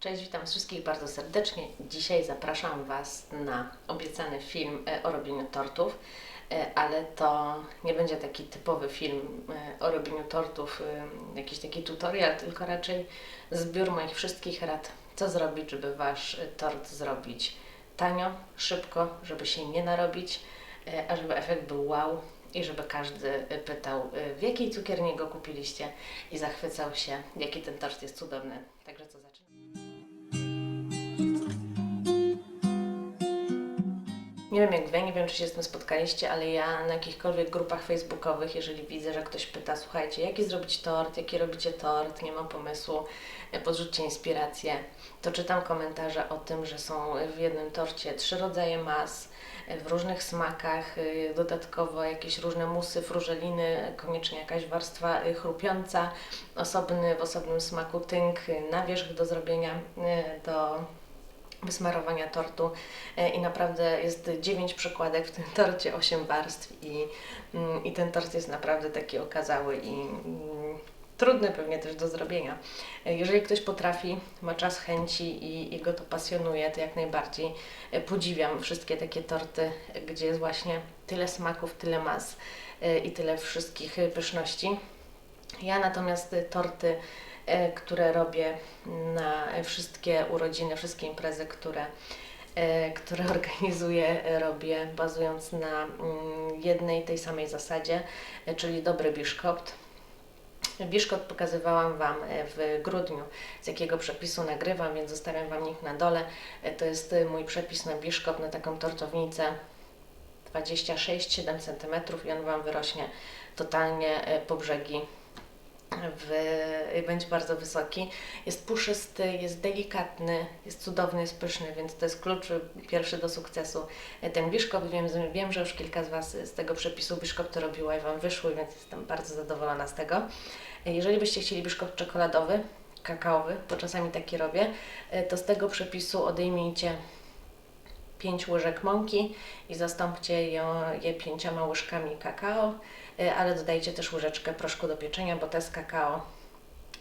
Cześć, witam wszystkich bardzo serdecznie. Dzisiaj zapraszam Was na obiecany film e, o robieniu tortów, e, ale to nie będzie taki typowy film e, o robieniu tortów, jakiś taki tutorial, tylko raczej zbiór moich wszystkich rad, co zrobić, żeby Wasz tort zrobić tanio, szybko, żeby się nie narobić, a żeby efekt był wow i żeby każdy pytał, w jakiej cukierni go kupiliście i zachwycał się, jaki ten tort jest cudowny. Także co Nie wiem jak Wy, nie wiem czy się z tym spotkaliście, ale ja na jakichkolwiek grupach facebookowych, jeżeli widzę, że ktoś pyta, słuchajcie, jaki zrobić tort, jaki robicie tort, nie mam pomysłu, e, podrzućcie inspirację, to czytam komentarze o tym, że są w jednym torcie trzy rodzaje mas, e, w różnych smakach, e, dodatkowo jakieś różne musy, frużeliny, koniecznie jakaś warstwa chrupiąca, osobny, w osobnym smaku tynk e, na wierzch do zrobienia, do wysmarowania tortu E, i naprawdę jest 9 przykładek w tym torcie, 8 warstw i, mm, i ten tort jest naprawdę taki okazały i mm, trudny pewnie też do zrobienia. E, Jeżeli ktoś potrafi, ma czas, chęci i, i go to pasjonuje, to jak najbardziej e, podziwiam wszystkie takie torty, gdzie jest właśnie tyle smaków, tyle mas i tyle wszystkich pyszności. Ja natomiast torty, które robię na wszystkie urodziny, wszystkie imprezy, które, e, które organizuję, e, robię bazując na mm, jednej tej samej zasadzie, e, czyli dobry biszkopt. Biszkopt pokazywałam Wam e, w grudniu, z jakiego przepisu nagrywam, więc zostawiam Wam link na dole. E, To jest e, mój przepis na biszkopt, na taką tortownicę 26-7 cm i on Wam wyrośnie totalnie e, po brzegi w, będzie bardzo wysoki. Jest puszysty, jest delikatny, jest cudowny, jest pyszny, więc to jest klucz pierwszy do sukcesu. Ten biszkopt, wiem, wiem, że już kilka z Was z tego przepisu biszkopty robiło i Wam wyszły, więc jestem bardzo zadowolona z tego. Jeżeli byście chcieli biszkopt czekoladowy, kakaowy, bo czasami taki robię, to z tego przepisu odejmijcie 5 łyżek mąki i zastąpcie ją, je pięcioma łyżkami kakao, y, ale dodajcie też łyżeczkę proszku do pieczenia, bo te z kakao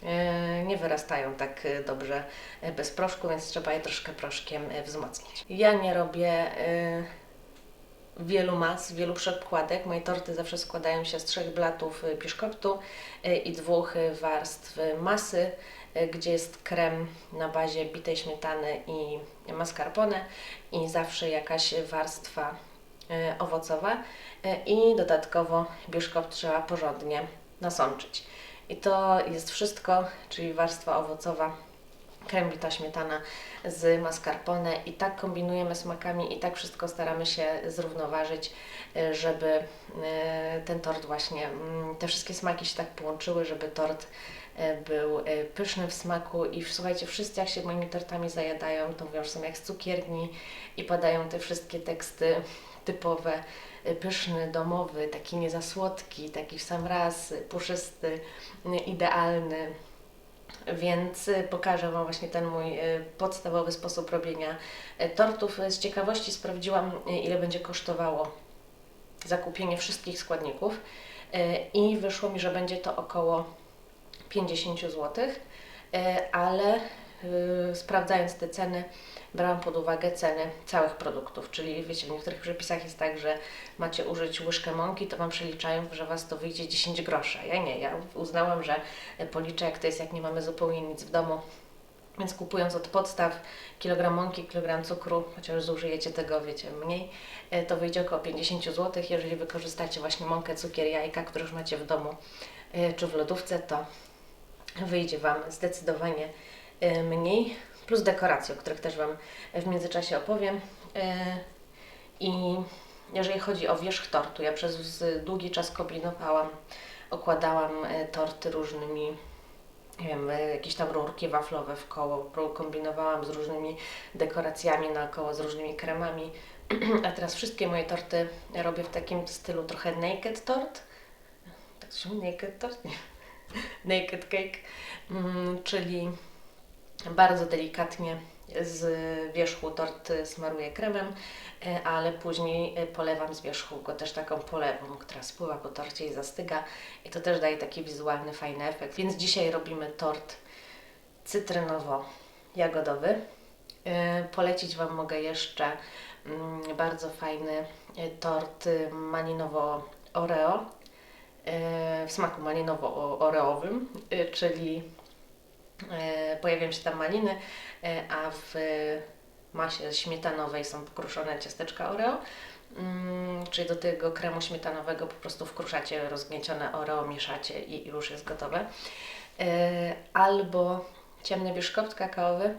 y, nie wyrastają tak y, dobrze y, bez proszku, więc trzeba je troszkę proszkiem y, wzmocnić. Ja nie robię y, wielu mas, wielu przekładek. Moje torty zawsze składają się z trzech blatów y, biszkoptu y, i dwóch y, warstw y, masy, y, gdzie jest krem na bazie bitej śmietany i mascarpone i zawsze jakaś warstwa y, owocowa y, i dodatkowo biszkopt trzeba porządnie nasączyć. I to jest wszystko, czyli warstwa owocowa, krem bita śmietana z mascarpone i tak kombinujemy smakami i tak wszystko staramy się zrównoważyć, y, żeby ten tort właśnie, mm, te wszystkie smaki się tak połączyły, żeby tort był y, pyszny w smaku i słuchajcie, wszyscy jak się moimi tortami zajadają, to mówią, że są jak z cukierni i padają te wszystkie teksty typowe, y, pyszny, domowy, taki nie za słodki, taki w sam raz, puszysty, idealny. Więc pokażę Wam właśnie ten mój podstawowy sposób robienia tortów. Z ciekawości sprawdziłam, ile będzie kosztowało zakupienie wszystkich składników i wyszło mi, że będzie to około 50 zł, ale y, sprawdzając te ceny, brałam pod uwagę ceny całych produktów, czyli wiecie, w niektórych przepisach jest tak, że macie użyć łyżkę mąki, to Wam przeliczają, że Was to wyjdzie 10 groszy. Ja nie, ja uznałam, że policzę jak to jest, jak nie mamy zupełnie nic w domu, więc kupując od podstaw kilogram mąki, kilogram cukru, chociaż zużyjecie tego, wiecie, mniej, e, to wyjdzie około 50 zł. Jeżeli wykorzystacie właśnie mąkę, cukier, jajka, które już macie w domu e, czy w lodówce, to wyjdzie Wam zdecydowanie e, mniej, plus dekoracje, o których też Wam w międzyczasie opowiem. E, I jeżeli chodzi o wierzch tortu, ja przez długi czas kombinowałam, okładałam e, torty różnymi nie wiem, jakieś tam rurki waflowe w koło, kombinowałam z różnymi dekoracjami naokoło, z różnymi kremami, a teraz wszystkie moje torty robię w takim stylu trochę naked tort, tak się naked tort? Nie. naked cake, mm, czyli bardzo delikatnie z wierzchu tort smaruję kremem, e, ale później e, polewam z wierzchu go też taką polewą, która spływa po torcie i zastyga i to też daje taki wizualny, fajny efekt. Więc dzisiaj robimy tort cytrynowo jagodowy. E, Polecić Wam mogę jeszcze mm, bardzo fajny tort malinowo-oreo e, w smaku malinowo-oreowym, e, czyli e, pojawiają się tam maliny, e, a w masie śmietanowej są pokruszone ciasteczka Oreo. Mm, czyli do tego kremu śmietanowego po prostu wkruszacie rozgniecione Oreo, mieszacie i już jest gotowe. E, Albo ciemny biszkopt kakaowy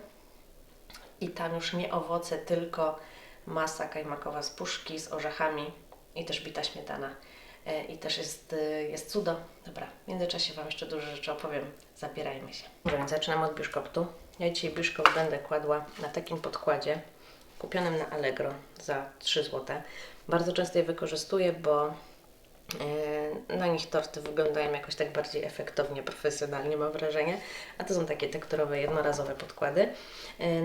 i tam już nie owoce, tylko masa kajmakowa z puszki z orzechami i też bita śmietana. E, I też jest, e, jest cudo. Dobra, w międzyczasie Wam jeszcze dużo rzeczy opowiem. Zabierajmy się. Więc zaczynam od biszkoptu. Ja dzisiaj biszkopt będę kładła na takim podkładzie kupionym na Allegro za 3 zł. Bardzo często je wykorzystuję, bo e, na nich torty wyglądają jakoś tak bardziej efektownie, profesjonalnie mam wrażenie, a to są takie tekturowe, jednorazowe podkłady.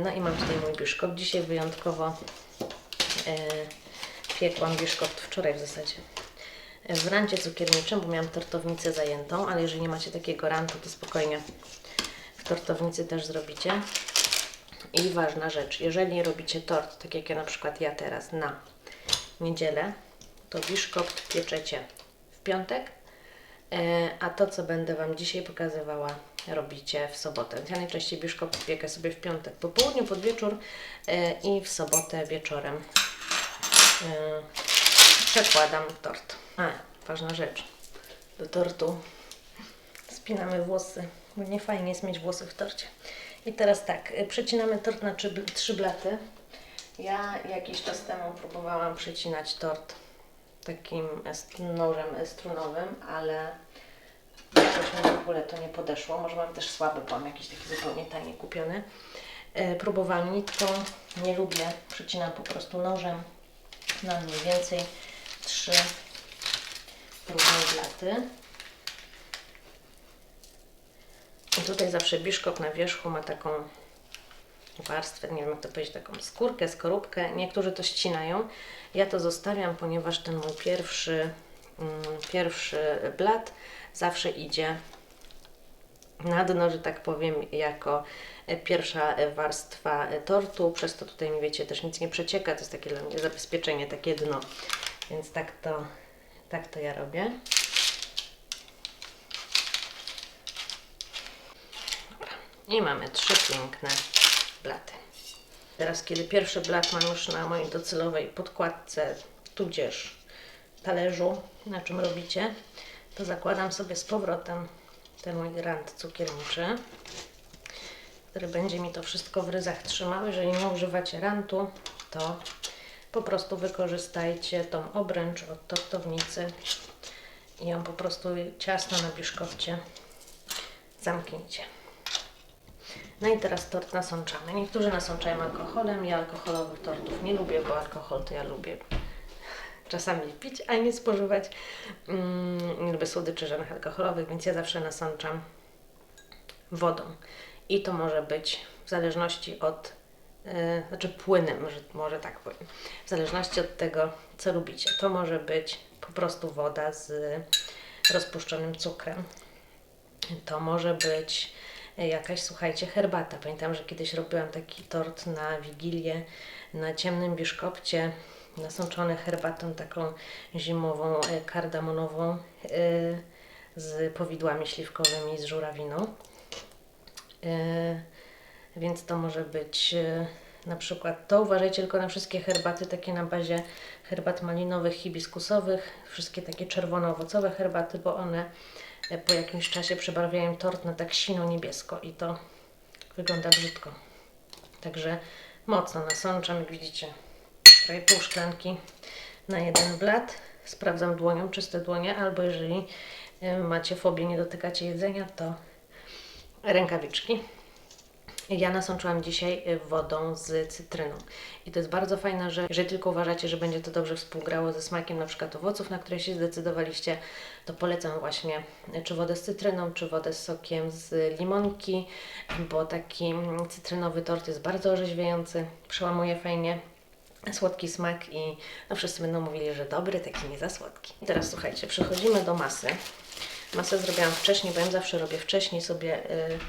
No i mam tutaj mój biszkopt. Dzisiaj wyjątkowo piekłam biszkopt wczoraj w zasadzie w rancie cukierniczym, bo miałam tortownicę zajętą, ale jeżeli nie macie takiego rantu, to spokojnie w tortownicy też zrobicie. I ważna rzecz, jeżeli robicie tort, tak jak ja na przykład ja teraz na niedzielę, to biszkopt pieczecie w piątek, e, a to, co będę Wam dzisiaj pokazywała, robicie w sobotę. Ja najczęściej biszkopt piekę sobie w piątek po południu, pod wieczór e, i w sobotę wieczorem e, przekładam tort. A, ważna rzecz. Do tortu spinamy włosy, bo nie fajnie jest mieć włosy w torcie. I teraz tak, y, przecinamy tort na trzy, trzy blaty. Ja jakiś czas temu próbowałam przecinać tort takim nożem strunowym, ale jakoś mi w ogóle to nie podeszło. Może mam też słaby płam, jakiś taki zupełnie tanie kupiony. E, Próbowałam nitką, nie lubię, przecinam po prostu nożem na mniej więcej trzy równe blaty. I tutaj zawsze biszkopt na wierzchu ma taką warstwę, nie wiem jak to powiedzieć, taką skórkę, skorupkę. Niektórzy to ścinają. Ja to zostawiam, ponieważ ten mój pierwszy, mm, pierwszy blat zawsze idzie na dno, że tak powiem, jako pierwsza warstwa tortu. Przez to tutaj mi wiecie, też nic nie przecieka. To jest takie dla mnie zabezpieczenie, takie dno. Więc tak to, tak to ja robię. I mamy trzy piękne blaty. Teraz, kiedy pierwszy blat mam już na mojej docelowej podkładce, tudzież talerzu, na czym robicie, to zakładam sobie z powrotem ten mój rant cukierniczy, który będzie mi to wszystko w ryzach trzymał. Jeżeli nie używacie rantu, to po prostu wykorzystajcie tą obręcz od tortownicy i ją po prostu ciasno na biszkopcie zamknijcie. No i teraz tort nasączamy. Niektórzy nasączają alkoholem. Ja alkoholowych tortów nie lubię, bo alkohol to ja lubię czasami pić, a nie spożywać. Mm, nie lubię słodyczy żadnych alkoholowych, więc ja zawsze nasączam wodą. I to może być w zależności od, znaczy płynem, może, może tak powiem, w zależności od tego, co lubicie. To może być po prostu woda z rozpuszczonym cukrem. To może być jakaś, słuchajcie, herbata. Pamiętam, że kiedyś robiłam taki tort na Wigilię na ciemnym biszkopcie, nasączony herbatą taką zimową, e, kardamonową e, z powidłami śliwkowymi, z żurawiną. Więc to może być e, na przykład to. Uważajcie tylko na wszystkie herbaty takie na bazie herbat malinowych, hibiskusowych, wszystkie takie czerwono-owocowe herbaty, bo one e, po jakimś czasie przebarwiają tort na tak sino-niebiesko i to wygląda brzydko. Także mocno nasączam, jak widzicie, prawie pół szklanki na jeden blat. Sprawdzam dłonią, czyste dłonie, albo jeżeli e, macie fobię, nie dotykacie jedzenia, to rękawiczki. Ja nasączyłam dzisiaj y, wodą z cytryną. I to jest bardzo fajna rzecz. Jeżeli tylko uważacie, że będzie to dobrze współgrało ze smakiem na przykład owoców, na które się zdecydowaliście, to polecam właśnie y, czy wodę z cytryną, czy wodę z sokiem z limonki, bo taki mm, cytrynowy tort jest bardzo orzeźwiający, przełamuje fajnie słodki smak i no wszyscy będą mówili, że dobry, taki nie za słodki. I teraz słuchajcie, przechodzimy do masy. Masę zrobiłam wcześniej, bo ja zawsze robię wcześniej sobie y,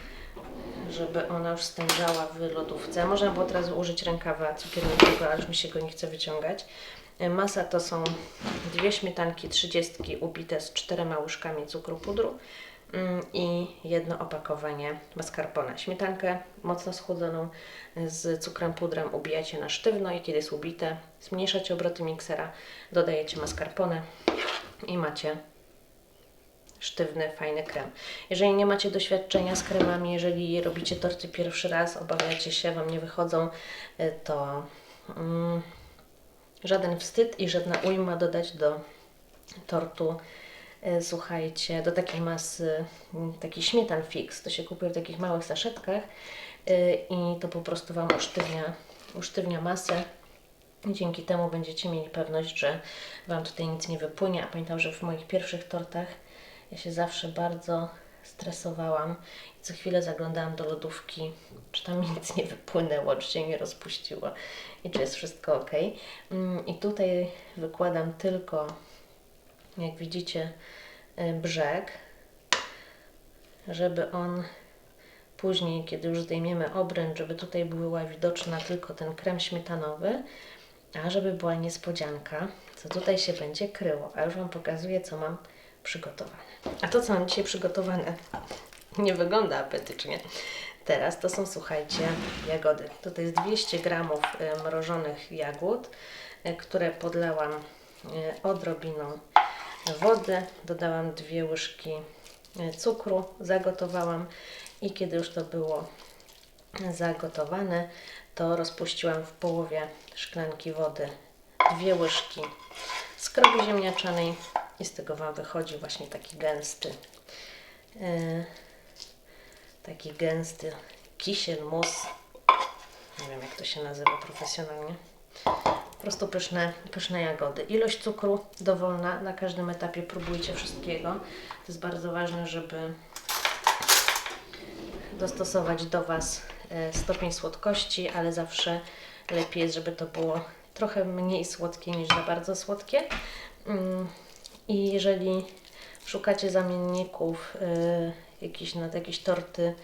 żeby ona już stężała w lodówce. Można było teraz użyć rękawa cukierniczego, już mi się go nie chce wyciągać. E, Masa to są dwie śmietanki 30 ubite z czterema łyżkami cukru pudru mm, i jedno opakowanie mascarpone. Śmietankę mocno schłodzoną z cukrem pudrem ubijacie na sztywno i kiedy jest ubite, zmniejszacie obroty miksera, dodajecie mascarpone i macie sztywny, fajny krem. Jeżeli nie macie doświadczenia z kremami, jeżeli robicie torty pierwszy raz, obawiacie się, Wam nie wychodzą, y, to mm, żaden wstyd i żadna ujma dodać do tortu. y, Słuchajcie, do takiej masy, taki śmietan fix, to się kupuje w takich małych saszetkach y, i to po prostu Wam usztywnia, usztywnia masę. Dzięki temu będziecie mieli pewność, że Wam tutaj nic nie wypłynie. A pamiętam, że w moich pierwszych tortach ja się zawsze bardzo stresowałam i co chwilę zaglądałam do lodówki, czy tam nic nie wypłynęło, czy się nie rozpuściło i czy jest wszystko ok. Mm, I tutaj wykładam tylko, jak widzicie, y, brzeg, żeby on później, kiedy już zdejmiemy obręcz, żeby tutaj była widoczna tylko ten krem śmietanowy, a żeby była niespodzianka, co tutaj się będzie kryło. A już Wam pokazuję, co mam przygotowane. A to, co mam dzisiaj przygotowane, nie wygląda apetycznie. Teraz to są, słuchajcie, jagody. Tutaj jest 200 gramów e, mrożonych jagód, e, które podlałam e, odrobiną wody, dodałam dwie łyżki cukru, zagotowałam i kiedy już to było zagotowane, to rozpuściłam w połowie szklanki wody dwie łyżki skrobi ziemniaczanej i z tego Wam wychodzi właśnie taki gęsty e, taki gęsty kisiel, mus nie wiem jak to się nazywa profesjonalnie po prostu pyszne, pyszne jagody. Ilość cukru dowolna, na każdym etapie próbujcie wszystkiego. To jest bardzo ważne, żeby dostosować do Was e, stopień słodkości, ale zawsze lepiej jest, żeby to było trochę mniej słodkie niż za bardzo słodkie. I jeżeli szukacie zamienników y, jakiś, na jakieś torty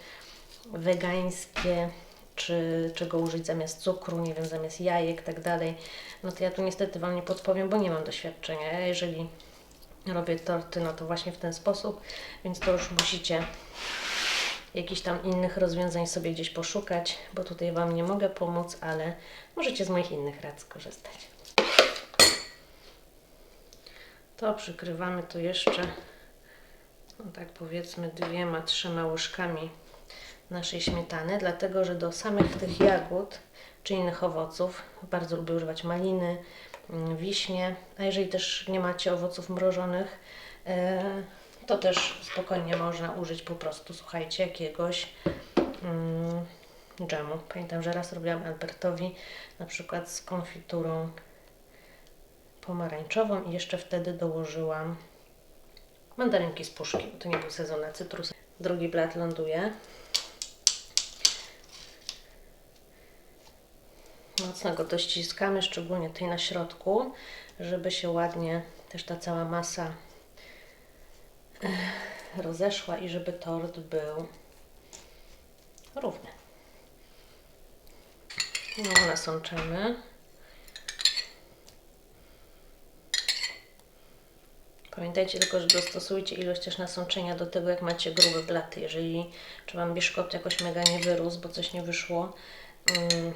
wegańskie, czy czego użyć zamiast cukru, nie wiem, zamiast jajek, tak dalej, no to ja tu niestety Wam nie podpowiem, bo nie mam doświadczenia. Ja jeżeli robię torty, no to właśnie w ten sposób, więc to już musicie jakichś tam innych rozwiązań sobie gdzieś poszukać, bo tutaj Wam nie mogę pomóc, ale możecie z moich innych rad skorzystać. To przykrywamy tu jeszcze, no tak powiedzmy, dwiema, trzema łyżkami naszej śmietany, dlatego że do samych tych jagód czy innych owoców bardzo lubię używać maliny, mm, wiśnie, a jeżeli też nie macie owoców mrożonych, e, to też spokojnie można użyć po prostu, słuchajcie, jakiegoś mm, dżemu. Pamiętam, że raz robiłam Albertowi na przykład z konfiturą pomarańczową i jeszcze wtedy dołożyłam mandarynki z puszki, bo to nie był sezon na cytrusy. Drugi blat ląduje. Mocno go dościskamy, szczególnie tutaj na środku, żeby się ładnie też ta cała masa eh, rozeszła i żeby tort był równy. Znowu nasączymy. Pamiętajcie tylko, że dostosujcie ilość też nasączenia do tego, jak macie grube blaty. Jeżeli czy Wam biszkopt jakoś mega nie wyrósł, bo coś nie wyszło, mm,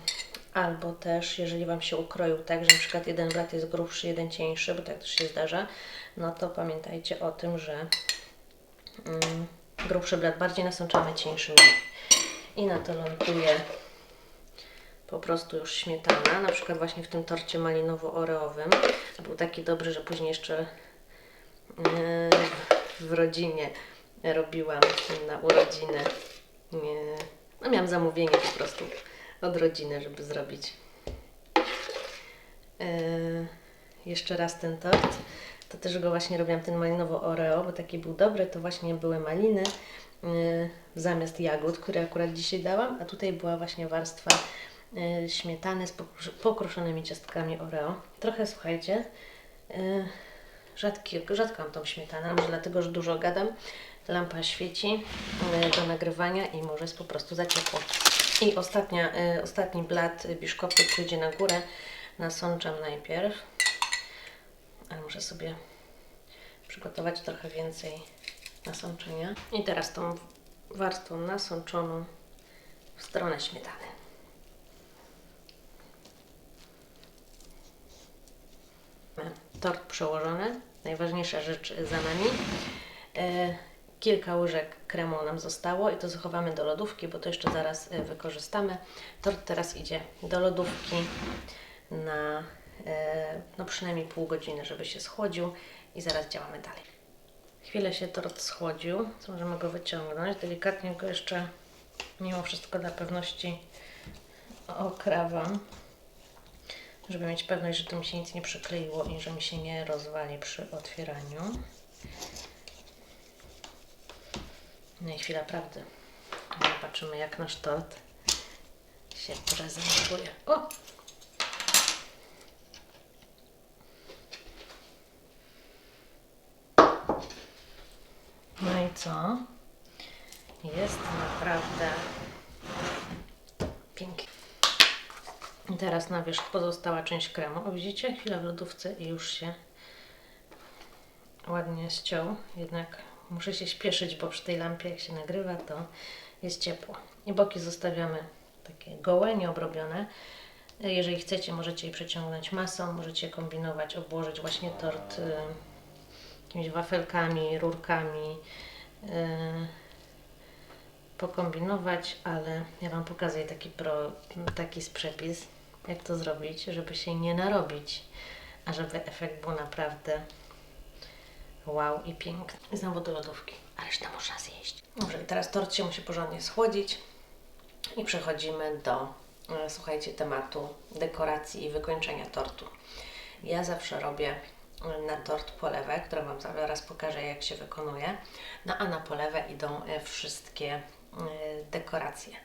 albo też jeżeli Wam się ukroił tak, że na przykład jeden blat jest grubszy, jeden cieńszy, bo tak też się zdarza, no to pamiętajcie o tym, że mm, grubszy blat bardziej nasączamy, cieńszy. I na to ląduje po prostu już śmietana, na przykład właśnie w tym torcie malinowo-oreowym. Był taki dobry, że później jeszcze w rodzinie robiłam na urodziny. Nie, no miałam zamówienie po prostu od rodziny, żeby zrobić yy, jeszcze raz ten tort. To też go właśnie robiłam ten malinowo oreo, bo taki był dobry. To właśnie były maliny zamiast jagód, które akurat dzisiaj dałam, a tutaj była właśnie warstwa śmietany z pokrusz- pokruszonymi ciastkami oreo. Trochę słuchajcie, rzadki, rzadko mam tą śmietanę, może dlatego, że dużo gadam, lampa świeci e, do nagrywania i może jest po prostu za ciepło. I ostatnia, e, ostatni blat biszkoptu pójdzie na górę. Nasączam najpierw, ale muszę sobie przygotować trochę więcej nasączenia. I teraz tą warstwą nasączoną w stronę śmietany. Tort przełożony. Najważniejsza rzecz za nami. E, kilka łyżek kremu nam zostało i to zachowamy do lodówki, bo to jeszcze zaraz e, wykorzystamy. Tort teraz idzie do lodówki na e, no przynajmniej pół godziny, żeby się schłodził i zaraz działamy dalej. Chwilę się tort schłodził, możemy go wyciągnąć. Delikatnie go jeszcze mimo wszystko dla pewności okrawam, żeby mieć pewność, że tu mi się nic nie przykleiło i że mi się nie rozwali przy otwieraniu. No i chwila prawdy. Zobaczymy, jak nasz tort się prezentuje. O! No i co? Jest naprawdę pięknie. I teraz na wierzch pozostała część kremu. O, widzicie? Chwila w lodówce i już się ładnie ściął. Jednak muszę się śpieszyć, bo przy tej lampie jak się nagrywa, to jest ciepło. I boki zostawiamy takie gołe, nieobrobione. Jeżeli chcecie, możecie je przeciągnąć masą, możecie kombinować, obłożyć właśnie tort y, jakimiś wafelkami, rurkami, y, pokombinować, ale ja Wam pokazuję taki, pro, taki przepis, jak to zrobić, żeby się nie narobić, a żeby efekt był naprawdę wow i piękny. I znowu do lodówki, a resztę można zjeść. Dobrze, teraz tort się musi porządnie schłodzić i przechodzimy do, e, słuchajcie, tematu dekoracji i wykończenia tortu. Ja zawsze robię e, na tort polewę, którą Wam zaraz pokażę, jak się wykonuje. No a na polewę idą e, wszystkie dekoracje.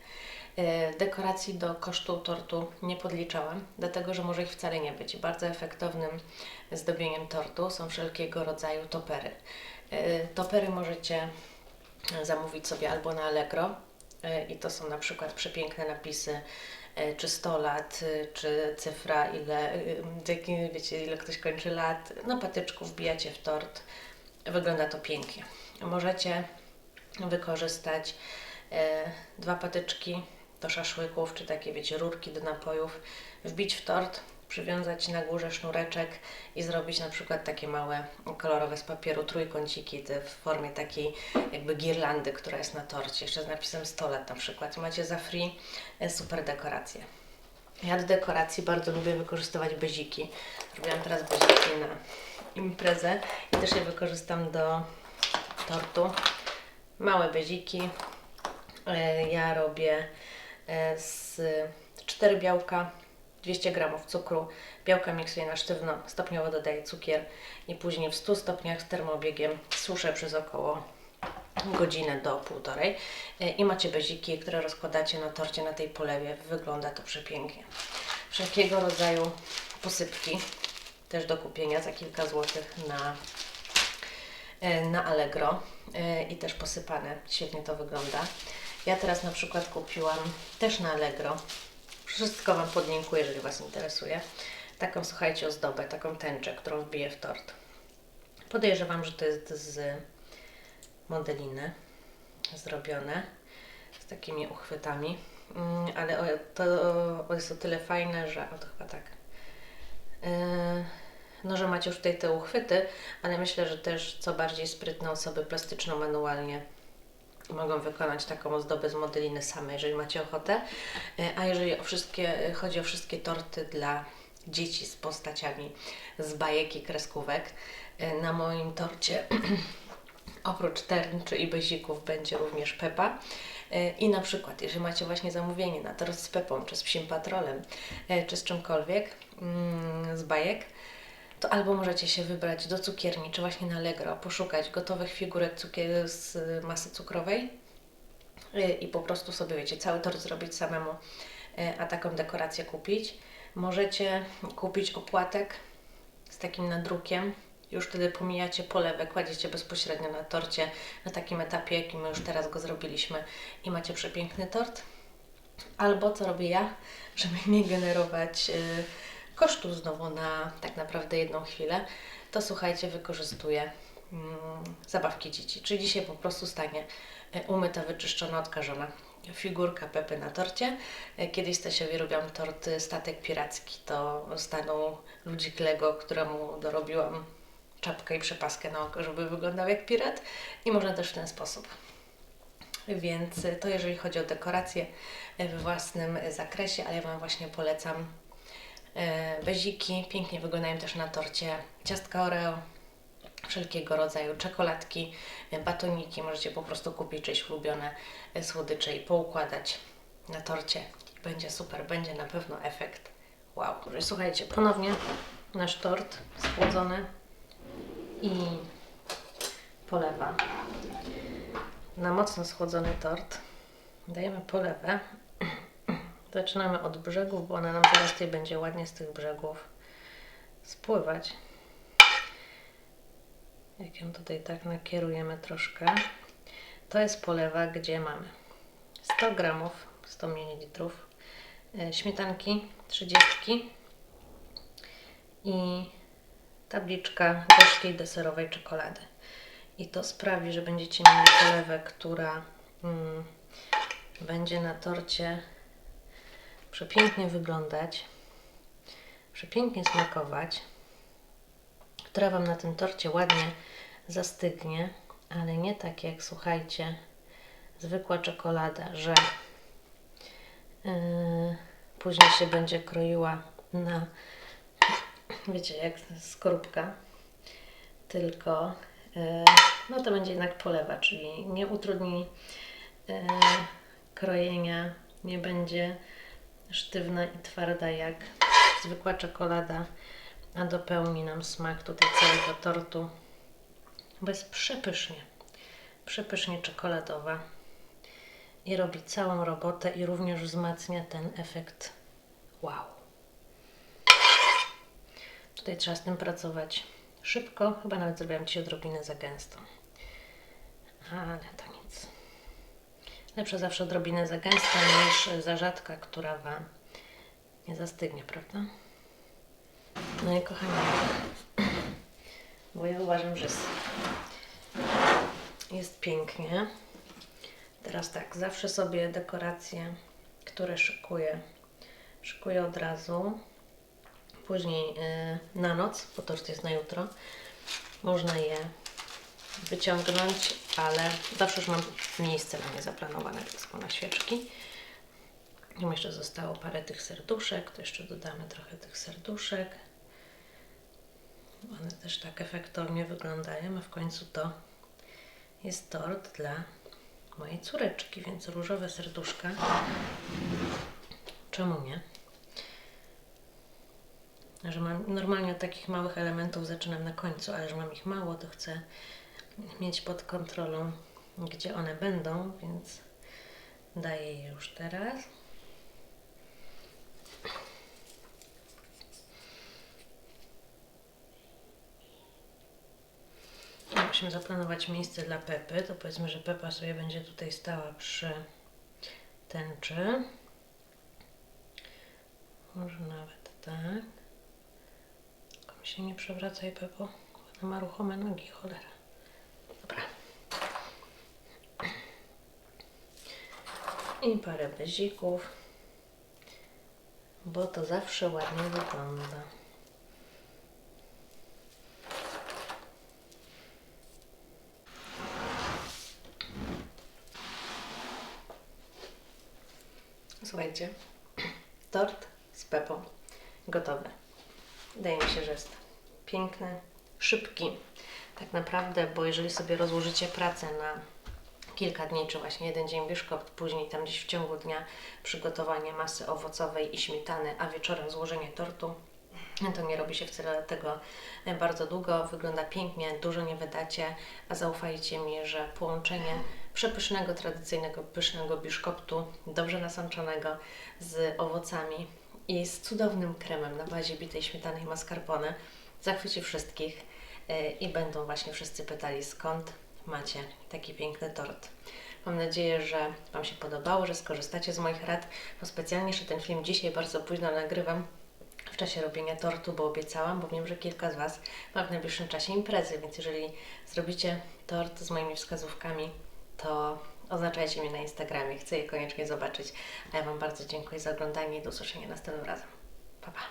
E, Dekoracji do kosztu tortu nie podliczałam, dlatego że może ich wcale nie być. Bardzo efektownym zdobieniem tortu są wszelkiego rodzaju topery. E, Topery możecie zamówić sobie albo na Allegro e, i to są na przykład przepiękne napisy czy 100 lat, czy cyfra, ile, wiecie, ile ktoś kończy lat. No patyczku wbijacie w tort. Wygląda to pięknie. Możecie wykorzystać dwa patyczki do szaszłyków, czy takie, wiecie, rurki do napojów, wbić w tort, przywiązać na górze sznureczek i zrobić na przykład takie małe, kolorowe z papieru trójkąciki w formie takiej jakby girlandy, która jest na torcie, jeszcze z napisem 100 lat na przykład. Macie za free e, super dekoracje. Ja do dekoracji bardzo lubię wykorzystywać beziki. Robiłam teraz beziki na imprezę i też je wykorzystam do tortu. Małe beziki. E, Ja robię z 4 białka, 200 g cukru. Białka miksuję na sztywno, stopniowo dodaję cukier i później w 100 stopniach z termobiegiem suszę przez około godzinę do półtorej E, i macie beziki, które rozkładacie na torcie na tej polewie. Wygląda to przepięknie. Wszelkiego rodzaju posypki też do kupienia za kilka złotych na, e, na Allegro e, i też posypane. Świetnie to wygląda. Ja teraz na przykład kupiłam też na Allegro. Wszystko Wam podlinkuję, jeżeli Was interesuje. Taką, słuchajcie, ozdobę, taką tęczę, którą wbiję w tort. Podejrzewam, że to jest z modeliny zrobione z takimi uchwytami, Mm, ale to jest o tyle fajne, że o to chyba tak. Yy, no, że macie już tutaj te uchwyty, ale myślę, że też co bardziej sprytne osoby plastyczno-manualnie mogą wykonać taką ozdobę z modeliny same, jeżeli macie ochotę. Yy, A jeżeli o wszystkie, chodzi o wszystkie torty dla dzieci z postaciami z bajek i kreskówek, yy, na moim torcie Oprócz ternczy i bezików będzie również Pepa. E, I na przykład, jeżeli macie właśnie zamówienie na tort z Pepą, czy z Psim Patrolem, e, czy z czymkolwiek mm, z bajek, to albo możecie się wybrać do cukierni, czy właśnie na Allegro, poszukać gotowych figurek cukier z masy cukrowej e, i po prostu sobie, wiecie, cały tort zrobić samemu, e, a taką dekorację kupić. Możecie kupić opłatek z takim nadrukiem Już wtedy pomijacie polewę, kładziecie bezpośrednio na torcie, na takim etapie, jakim my już teraz go zrobiliśmy i macie przepiękny tort. Albo co robię ja, żeby nie generować kosztów znowu na tak naprawdę jedną chwilę, to słuchajcie, wykorzystuję mm, zabawki dzieci. Czyli dzisiaj po prostu stanie y, umyta, wyczyszczona, odkażona figurka Pepy na torcie. Y, Kiedyś Stasiowi robiłam tort y, Statek Piracki. To stanął ludzik Lego, któremu dorobiłam czapkę i przepaskę na oko, żeby wyglądał jak pirat. I można też w ten sposób. Więc to jeżeli chodzi o dekoracje we własnym zakresie, ale ja Wam właśnie polecam beziki. Pięknie wyglądają też na torcie ciastka Oreo, wszelkiego rodzaju czekoladki, y, batoniki. Możecie po prostu kupić czyjeś ulubione y, słodycze i poukładać na torcie. Będzie super, będzie na pewno efekt wow. Słuchajcie, ponownie nasz tort schłodzony i polewa na mocno schłodzony tort dajemy polewę. Zaczynamy od brzegów, bo ona nam zaraz tutaj będzie ładnie z tych brzegów spływać. Jak ją tutaj tak nakierujemy troszkę, to jest polewa, gdzie mamy 100 gramów, 100 ml e, śmietanki 30 i tabliczka gorzkiej deserowej czekolady. I to sprawi, że będziecie mieli polewę, która mm, będzie na torcie przepięknie wyglądać, przepięknie smakować, która Wam na tym torcie ładnie zastygnie, ale nie tak jak, słuchajcie, zwykła czekolada, że yy, później się będzie kroiła na, wiecie, jak skorupka, tylko e, no to będzie jednak polewa, czyli nie utrudni e, krojenia, nie będzie sztywna i twarda jak zwykła czekolada, a dopełni nam smak tutaj całego tortu, bo jest przepysznie, przepysznie czekoladowa i robi całą robotę i również wzmacnia ten efekt wow. Tutaj trzeba z tym pracować szybko. Chyba nawet zrobiłam Ci odrobinę za gęsto. Ale to nic. Lepsze zawsze odrobinę za gęsta niż za rzadka, która Wam nie zastygnie, prawda? No i kochani, bo ja uważam, że jest, jest pięknie. Teraz tak, zawsze sobie dekoracje, które szykuję, szykuję od razu później y, na noc, bo tort jest na jutro. Można je wyciągnąć, ale zawsze już mam miejsce na nie zaplanowane, samo na świeczki. Mi jeszcze zostało parę tych serduszek, to jeszcze dodamy trochę tych serduszek. One też tak efektownie wyglądają, a w końcu to jest tort dla mojej córeczki, więc różowe serduszka. Czemu nie? że mam normalnie od takich małych elementów zaczynam na końcu, ale że mam ich mało, to chcę mieć pod kontrolą, gdzie one będą, więc daję je już teraz. Musimy zaplanować miejsce dla Pepy, to powiedzmy, że Pepa sobie będzie tutaj stała przy tęczy. Może nawet tak. Tylko mi się nie przewracaj, Pepo. Ona ma ruchome nogi, cholera. I parę bezików, bo to zawsze ładnie wygląda. Słuchajcie, tort z Pepą gotowy. Wydaje mi się, że jest piękny, szybki. Tak naprawdę, bo jeżeli sobie rozłożycie pracę na kilka dni, czy właśnie jeden dzień biszkopt, później tam gdzieś w ciągu dnia przygotowanie masy owocowej i śmietany, a wieczorem złożenie tortu, to nie robi się wcale tego bardzo długo, wygląda pięknie, dużo nie wydacie, a zaufajcie mi, że połączenie przepysznego, tradycyjnego, pysznego biszkoptu, dobrze nasączonego z owocami i z cudownym kremem na bazie bitej śmietany i mascarpone zachwyci wszystkich. y, i będą właśnie wszyscy pytali skąd macie taki piękny tort. Mam nadzieję, że Wam się podobało, że skorzystacie z moich rad, bo specjalnie, że ten film dzisiaj bardzo późno nagrywam w czasie robienia tortu, bo obiecałam, bo wiem, że kilka z Was ma w najbliższym czasie imprezy, więc jeżeli zrobicie tort z moimi wskazówkami, to oznaczajcie mnie na Instagramie, chcę je koniecznie zobaczyć. A ja Wam bardzo dziękuję za oglądanie i do usłyszenia następnym razem. Pa, pa!